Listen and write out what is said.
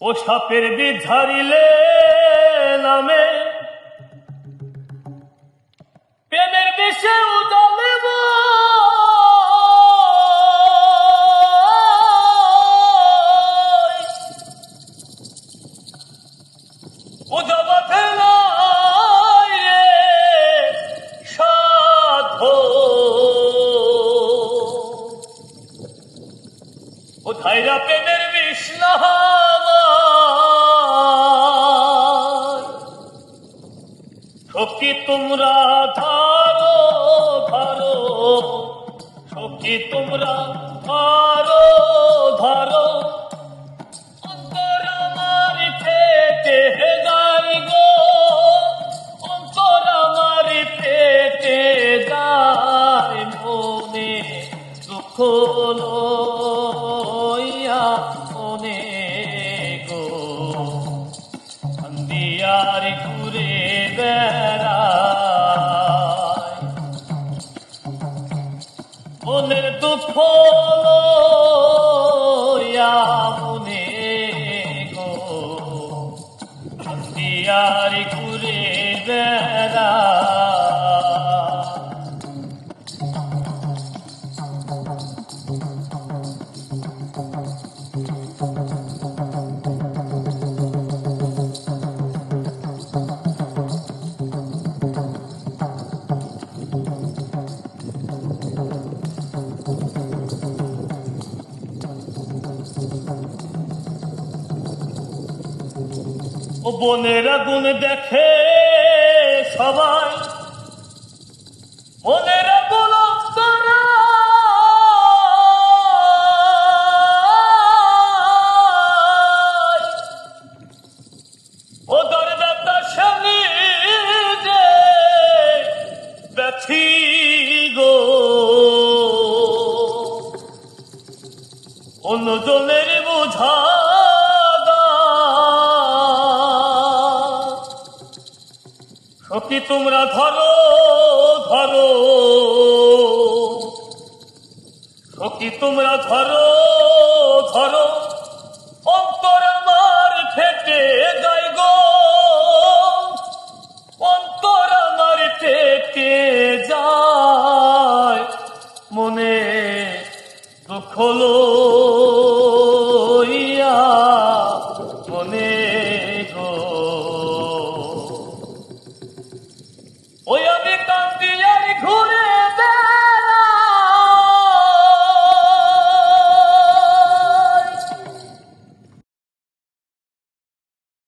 ও সাপের বীজ ঝারিলে নামে। প্রেমের বিষে উদালে ও ধাইরা প্রেমের বিষ্ণা সখী তোমরা ধারো ধারো। সখী তোমরা ধারো ধারো। অন্তর আমার পেটে যাই গো। অন্তর আমার পেটে যায় মনে সন্ধিয়ার ঘুরে বেড়ায় মনের দুঃখ মনে গো সন্ধিয়ার ঘুরে বেড়ায় ও বনের আগুন দেখে সবাই। বনের আগুন ও দরদাতা স্বামী বোঝা তোমরা ধরো ধরো। সখী তোমরা ধরো ধরো। অন্তর আমার ফেটে যায় গো। অন্তর আমার ফেটে যায়। মনে দুঃখ লইয়া